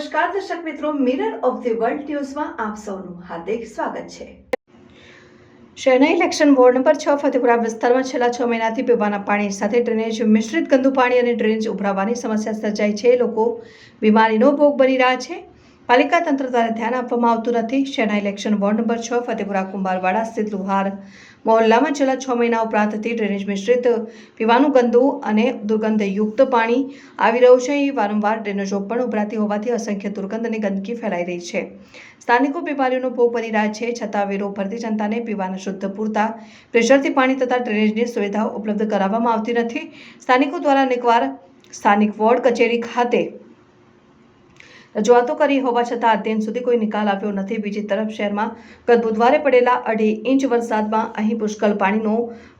નમસ્કાર, દર્શક મિત્રો મિરર ઓફ ધી વર્લ્ડ ન્યૂઝમાં આપ સૌનું હાર્દિક સ્વાગત છે. શહેરના ઇલેક્શન વોર્ડ નંબર છ, ફતેપુરા વિસ્તારમાં છેલ્લા છ મહિનાથી પીવાના પાણી સાથે ડ્રેનેજ મિશ્રિત ગંદુ પાણી અને ડ્રેનેજ ઉભરાવાની સમસ્યા સર્જાઈ છે. લોકો બીમારીનો ભોગ બની રહ્યા છે. પાલિકા તંત્ર દ્વારા ધ્યાન આપવામાં આવતું નથી. શહેરના ઇલેક્શન વોર્ડ નંબર છ, ફતેપુરા, કુંભારવાડા સ્થિત લુહાર મહોલ્લામાં છેલ્લા છ મહિના ઉપરાંતથી ડ્રેનેજ મિશ્રિત પીવાનું ગંદુ અને દુર્ગંધયુક્ત પાણી આવી રહ્યું છે. એ વારંવાર ડ્રેનેજો પણ ઉભરાતી હોવાથી અસંખ્ય દુર્ગંધ અને ગંદકી ફેલાઈ રહી છે. સ્થાનિકો બીમારીઓનો ભોગ બની રહ્યા છે. છતાં વેરો ભરતી જનતાને પીવાના શુદ્ધ પૂરતા પ્રેશરથી પાણી તથા ડ્રેનેજની સુવિધાઓ ઉપલબ્ધ કરાવવામાં આવતી નથી. સ્થાનિકો દ્વારા અનેકવાર સ્થાનિક વોર્ડ કચેરી ખાતે રજૂઆતો કરી હોવા છતાં અત્યંત સુધી કોઈ નિકાલ આવ્યો નથી. બીજી તરફ શહેરમાં ગત બુધવારે પડેલા અઢી ઇંચ વરસાદમાં અહીં પુષ્કળ પાણીનો,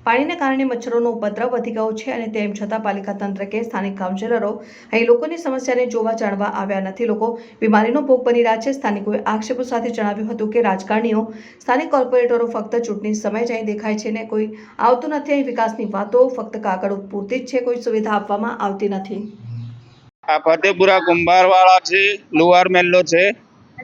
પાણીને કારણે મચ્છરોનો ઉપદ્રવ વધી ગયો છે અને તેમ છતાં પાલિકા તંત્ર કે સ્થાનિક કાઉન્સિલરો અહીં લોકોની સમસ્યાને જોવા જાણવા આવ્યા નથી. લોકો બીમારીનો ભોગ બની રહ્યા છે. સ્થાનિકોએ આક્ષેપો સાથે જણાવ્યું હતું કે રાજકારણીઓ, સ્થાનિક કોર્પોરેટરો ફક્ત ચૂંટણી સમય જ અહીં દેખાય છે ને કોઈ આવતું નથી. અહીં વિકાસની વાતો ફક્ત કાગળ પૂરતી જ છે. કોઈ સુવિધા આપવામાં આવતી નથી. આ ફતેપુરા કુંભારવાળા છે, લુહાર મેલ્લો છે.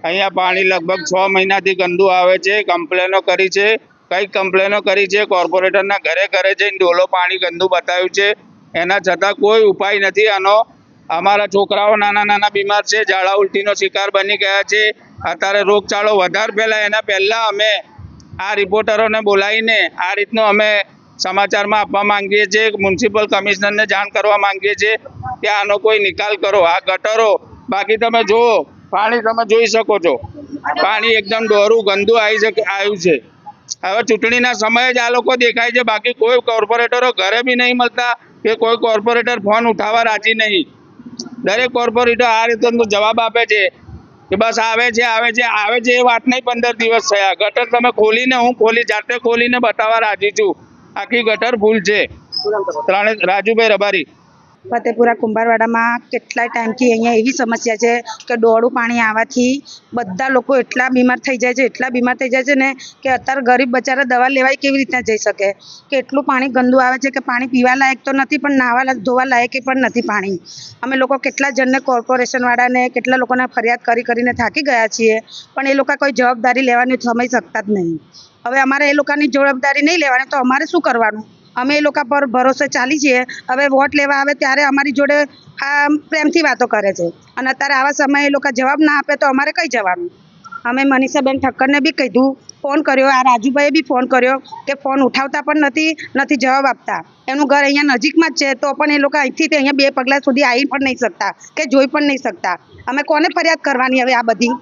અહીંયા પાણી લગભગ છ મહિનાથી ગંદુ આવે છે, કમ્પ્લેનો કરી છે. કઈ કમ્પ્લેનો કરી છે, કોર્પોરેટરના ઘરે ઘરે જઈને ડોલો પાણી ગંદુ બતાવ્યું છે. એના છતાં કોઈ ઉપાય નથી. આનો અમારા છોકરાઓ નાના નાના બીમાર છે, ઝાડા ઉલટીનો શિકાર બની ગયા છે. અત્યારે રોગચાળો વધારે ફેલાય. એના પહેલાં અમે આ રિપોર્ટરોને બોલાવીને આ રીતનો અમે સમાચારમાં આપવા માંગીએ છીએ. મ્યુનિસિપલ કમિશનરને જાણ કરવા માંગીએ છીએ. કે આનો કોઈ નિકાલ કરો. આ ગટરો, બાકી તમે જુઓ, પાણી તમે જોઈ શકો છો. પાણી એકદમ ડોરું ગંદુ આવી આવ્યું છે. હવે ચૂંટણીના સમયે જ આ લોકો દેખાય છે. બાકી કોઈ કોર્પોરેટરો ઘરે બી નહીં મળતા કે કોઈ કોર્પોરેટર ફોન ઉઠાવવા રાજી નહીં. દરેક કોર્પોરેટર આ રીતે જવાબ આપે છે કે બસ આવે છે આવે છે આવે છે એ વાત નહીં પંદર દિવસ થયા. ગટર તમે ખોલીને, હું ખોલી, જાતે ખોલીને બતાવવા રાજી છું. આખી ગટર ભૂલ છે. ત્રણે, રાજુભાઈ રબારી ફતેપુરા કુંભારવાડામાં કેટલાય ટાઈમથી અહીંયા એવી સમસ્યા છે કે ડોળું પાણી આવવાથી બધા લોકો એટલા બીમાર થઈ જાય છે, એટલા બીમાર થઈ જાય છે ને કે અત્યારે ગરીબ બચારા દવા લેવાય કેવી રીતના જઈ શકે? કે એટલું પાણી ગંદુ આવે છે કે પાણી પીવા લાયક તો નથી પણ નાહવા ધોવા લાયક પણ નથી પાણી? અમે લોકો કેટલા જણને કોર્પોરેશનવાળાને કેટલા લોકોને ફરિયાદ કરી કરીને થાકી ગયા છીએ, પણ એ લોકો કોઈ જવાબદારી લેવાની સમય શકતા જ નહીં. હવે અમારે એ લોકોની જવાબદારી નહીં લેવાની તો અમારે શું કરવાનું? અમે એ લોકો પર ભરોસે ચાલી છીએ. હવે વોટ લેવા આવે ત્યારે અમારી જોડે આ પ્રેમથી વાતો કરે છે. અને અત્યારે આવા સમયે એ લોકો જવાબ ના આપે તો અમારે કઈ જવાનું? અમે મનીષાબેન ઠક્કરને બી કીધું, ફોન કર્યો. આ રાજુભાઈએ બી ફોન કર્યો કે ફોન ઉઠાવતા પણ નથી નથી જવાબ આપતા. એનું ઘર અહીંયા નજીકમાં જ છે, તો પણ એ લોકો અહીંથી તે અહીંયા બે પગલાં સુધી આવી પણ નહીં શકતા કે જોઈ પણ નહીં શકતા. અમે કોને ફરિયાદ કરવાની હવે આ બધી?